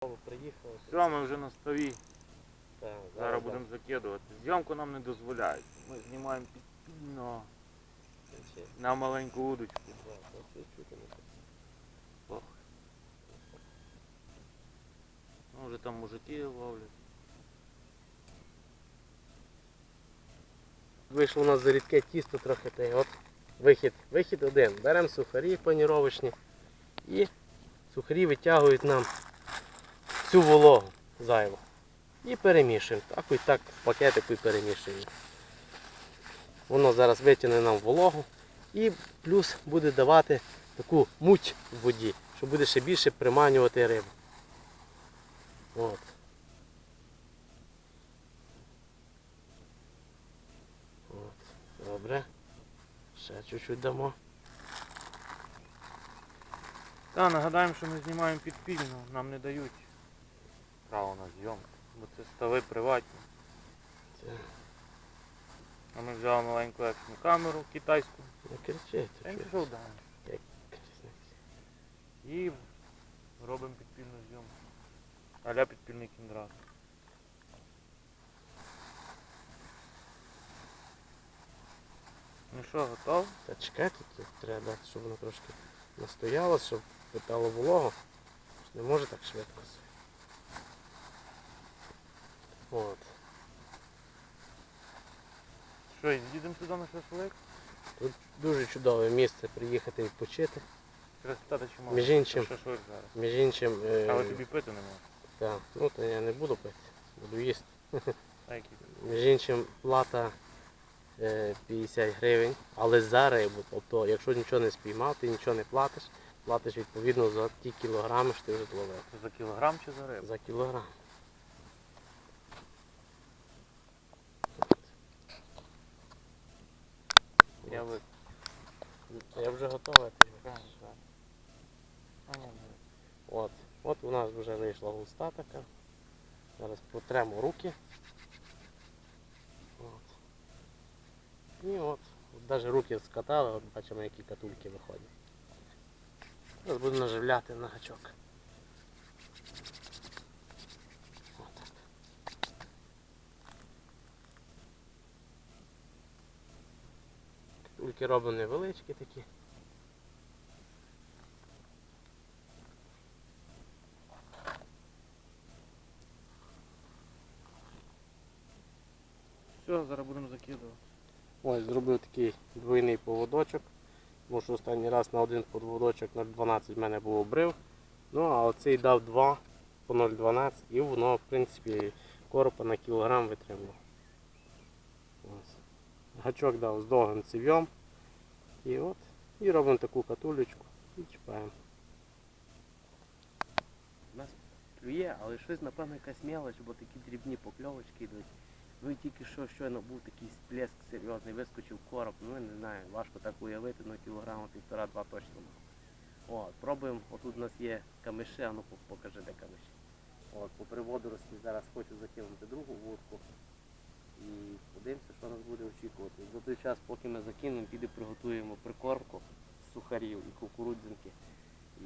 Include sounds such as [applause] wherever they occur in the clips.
Приїхали. Все, ми вже на ставі. Так, Зараз будемо закидувати. Зйомку нам не дозволяють. Ми знімаємо підпільно на маленьку удочку. Ох. Ну, вже там мужики ловлять. Вийшло у нас за рідке тісто трохи та й от вихід. Вихід один. Беремо сухарі паніровочні і сухарі витягують нам всю вологу зайву. І перемішуємо. Так і так в пакетику і перемішуємо. Воно зараз витягне нам вологу і плюс буде давати таку муть в воді, що буде ще більше приманювати рибу. От. От. Добре. Ще чуть-чуть дамо. Та, нагадаємо, що ми знімаємо підпільно, нам не дають право на зйомку, бо це стави приватні. А ми взяли маленьку екшн камеру китайську. не кричить. Я не пішов далі. І робимо підпільну зйомку. Аля підпільний кіндрат. Ну що, готов? Та чекайте, тут треба дати, щоб воно трошки настоялося, щоб питало вологу. Не може так швидко. все. От. Що, їдемо туди на шашлик? Тут дуже чудове місце приїхати відпочити. Чи можна. Між іншим- шашлик зараз. Між іншим, е, Але тобі пити не можна. та, ну то я не буду пити, буду їсти. [laughs] А які? Між іншим, плата е, 50 гривень, але за рибу. Тобто, якщо нічого не спіймав, ти нічого не платиш, платиш відповідно за ті кілограми, що ти вже зловив. За кілограм чи за рибу? За кілограм. Я ви... Я вже готовий. Так, так. А, ні, ні. От. От у нас вже вийшла густа така. Зараз потремо руки. От. І от. Навіть руки скатали, от бачимо, які катульки виходять. Зараз буду наживляти на гачок. Катульки робимо невеличкі такі. Все, зараз будемо закидувати. Ось зробив такий двойний поводочок. Тому що останній раз на один поводочок на 12 в мене був обрив. Ну а оцей дав 2 по 0,12 і воно в принципі коропа на кілограм витримало. Ось. Гачок дав з довгим цев'ям. І от. І робимо таку катулечку і чіпаємо. У нас клює, але щось, напевно, якась мелоч, бо такі дрібні покльовочки йдуть. Ну і тільки що щойно був такий сплеск серйозний, вискочив короб, ну я не знаю, важко так уявити, ну кілограма півтора-два точно. мав. От, пробуємо, отут у нас є камиші, а ну покажи де камиші. От, по приводорості зараз хочу закинути другу вудку. І подивимося, що нас буде очікувати. За той час, поки ми закинемо, піде приготуємо прикормку з сухарів і кукурудзянки. І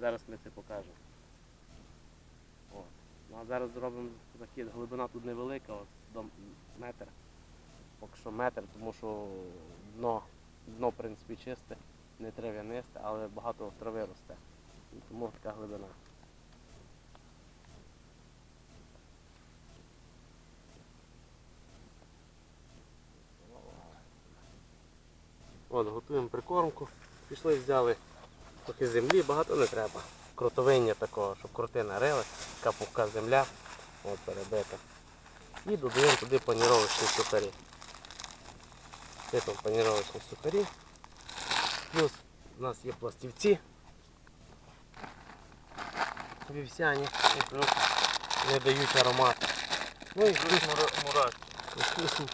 зараз ми це покажемо. Ну а зараз зробимо захід. Глибина тут невелика, от до метр. Поки що метр, тому що дно, дно в принципі чисте, не трав'янисте, але багато трави росте. Тому така глибина. От, готуємо прикормку. Пішли, взяли трохи землі, багато не треба. Кротовиння такого, щоб крутина рилась, така пухка земля, от перебита. І додаємо туди паніровочні сухарі. Сипемо паніровочні сухарі. Плюс у нас є пластівці. Вівсяні, які не дають аромату. Ну і плюс Мурашки.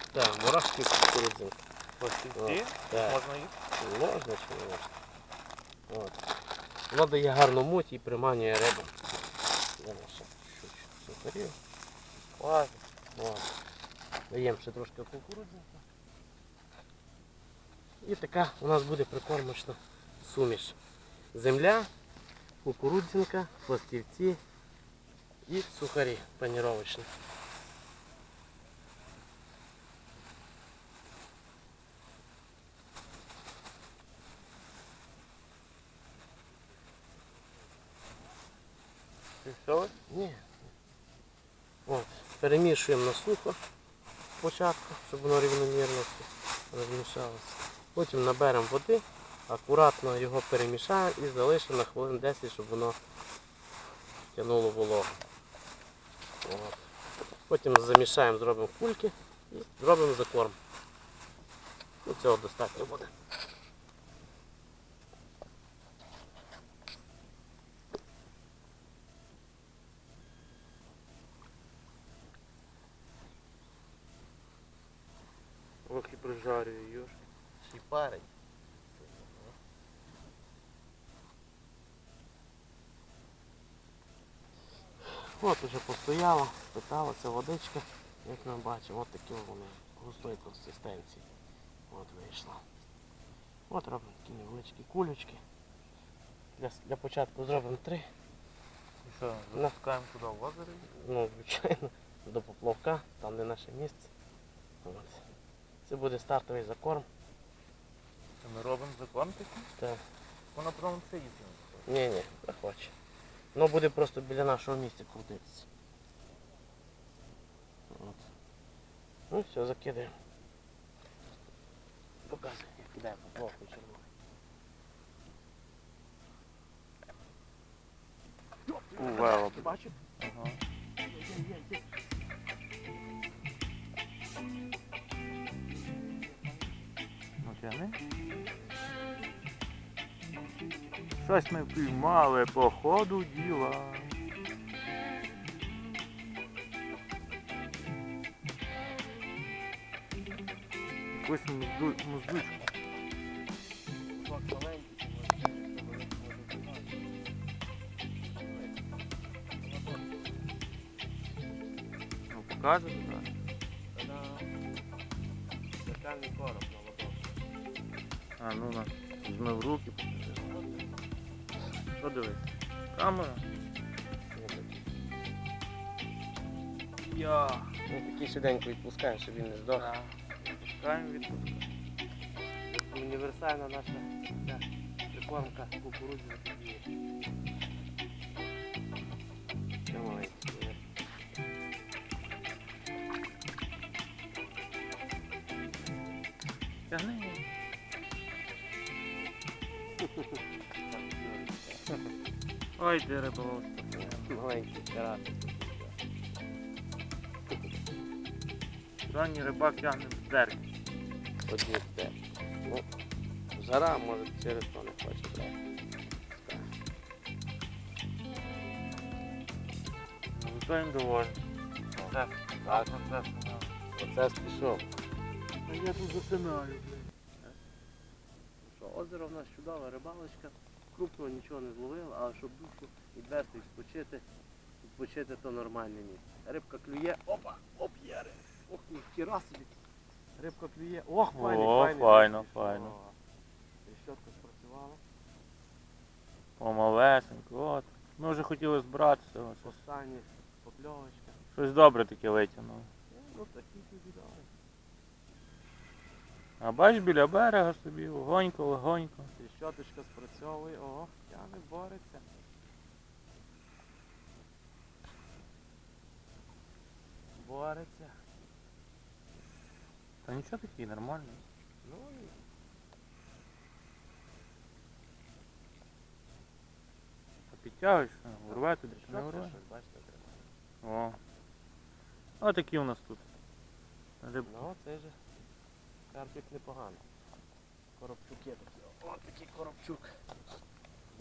[laughs] так, мурашки з кукурудзинки. Пластівці? Так. Можна їх? Можна чи не можна? От. Воно дає гарну муть і приманює рибу. Ладно. Даємо ще трошки кукурудзянки. І така у нас буде прикормочна суміш. Земля, кукурудзянка, пластівці І сухарі паніровочні. Все? Ні. От, перемішуємо на сухо спочатку, щоб воно рівномірно розмішалося. Потім наберемо води, акуратно його перемішаємо і залишимо на хвилин 10, щоб воно тягнуло вологу. От. Потім замішаємо, зробимо кульки і зробимо закорм. Ну, цього достатньо буде. Прижарює юж. Ще парень. От уже постояла, питалася водичка, як ми бачимо, от такі вони густої консистенції. От вийшла. От робимо такі невеличкі кулечки. Для, для початку зробимо три. І що, запускаємо туди в озеро? Ну, звичайно, до поплавка, там де наше місце. От. Це буде стартовий закорм. Це ми робимо закон такий? Так. Вона потім це їздить. Ні, ні, не хоче. Воно буде просто біля нашого місця крутитися. От. Ну все, закидаємо. Показуй, як кидаємо поплавку червону. Увела. Бачив? Ага. Тяни. Щось ми піймали по ходу діла. Якусь музду, муздучку. Ну, покажете, так? Вертальний короб на ладошку. А, ну на, візьми в руки. Що дивись? Камера. Я. Ну, такий швиденько відпускаємо, щоб він не здох. Да. Відпускаємо, відпускаємо. Універсальна наша ця прикормка кукурудзи тоді. Це. Тягни. Ой, де риболов. Маленький карат. Ранній рибак тягне з дерки. Одні те. Ну, жара, може, через то не хоче брати. Ну, зато він доволі. Процес. Так. Процес. Процес пішов. Я тут засинаю, озеро в нас чудова рибалочка. Крупного нічого не зловили, але щоб душу відвести, відпочити, відпочити то нормальне місце. Рибка клює, опа, оп, є. Ох, ніхіра собі. Рибка клює. Ох, файний, О, файний. файно, пішов. файно. Трещотка спрацювала. Помалесенько, от. Ми вже хотіли збиратися. ось щось- Останнє покльовочка. Щось добре таке витягнули. Ну, такі тобі дали. А бач біля берега собі, легонько, легонько. Трещоточка спрацьовує. О, тягне, бореться. Бореться. Та нічого такий, нормальний. Ну і Та підтягуєш, урве туди, чи не урве? бачите, треба. О. А такі у нас тут. Риб... Ну, це же карпік непогано. Коробчуки такі. О, такий коробчук.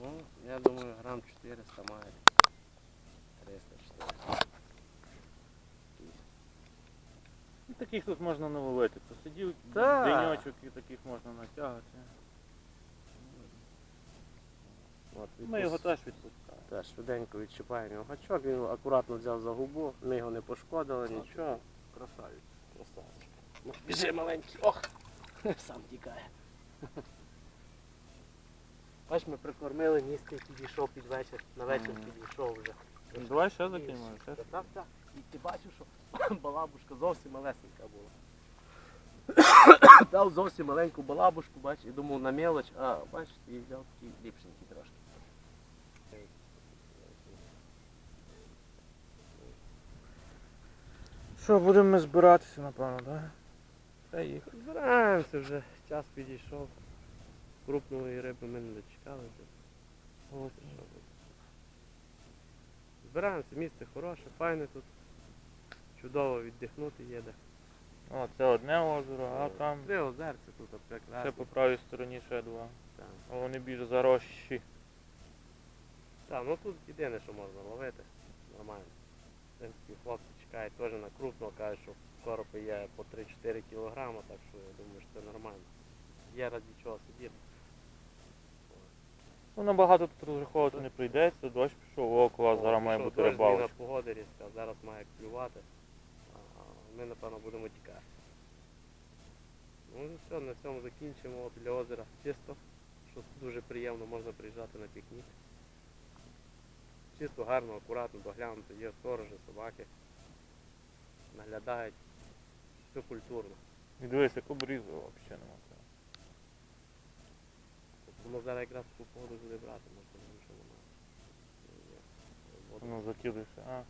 Ну, я думаю, грам 400 має. 300-400. Ну, Таких тут можна наловити. Посидів Так. деньочок і таких можна натягати. От, Ми його теж відпускаємо. Теж швиденько відчіпаємо його гачок, він акуратно взяв за губу, ми його не пошкодили, нічого. Красавець. Красавчик. Ну, біжи маленький, ох! [laughs] Сам тікає. [laughs] Бач, ми прикормили, місце підійшов під вечір, на вечір Мгм. підійшов вже. Ну, Давай ще закинемо. ще. Та Так, так. І ти бачив, що [laughs] балабушка зовсім малесенька була. Дав зовсім маленьку балабушку, бач, і думав на мелоч, а бач, і взяв такий ліпшенький трошки. Що, будемо ми збиратися, напевно, так? Та їхати. Збираємося вже, час підійшов. Крупної риби ми не дочекалися. Ось що буде. Збираємося, місце хороше, файне тут. Чудово віддихнути є де. О, це одне озеро, а там Три озерця тут прекрасно. по правій стороні ще два. Так. А вони більш зарощі. Так, ну тут єдине, що можна ловити. Нормально. В принципі, хлопці чекають теж на крупно, кажуть, що коропи є по 3-4 кілограма, так що я думаю, що це нормально. Є раді чого сидіти. Ну набагато тут розраховувати не прийдеться, дощ пішов, около, зараз має бути зміна рибалочка. різка, зараз має клювати. А ми, напевно, будемо тікати. Ну і все, на цьому закінчимо От біля озера чисто, що дуже приємно, можна приїжджати на пікнік. Чисто, гарно, акуратно, доглянуто, є сторожі, собаки. Наглядають. Все культурно. І дивись, яку брізу взагалі нема. Тому зараз якраз таку погоду буде брати, може тому що немає. Воду Ну закидуєш, а.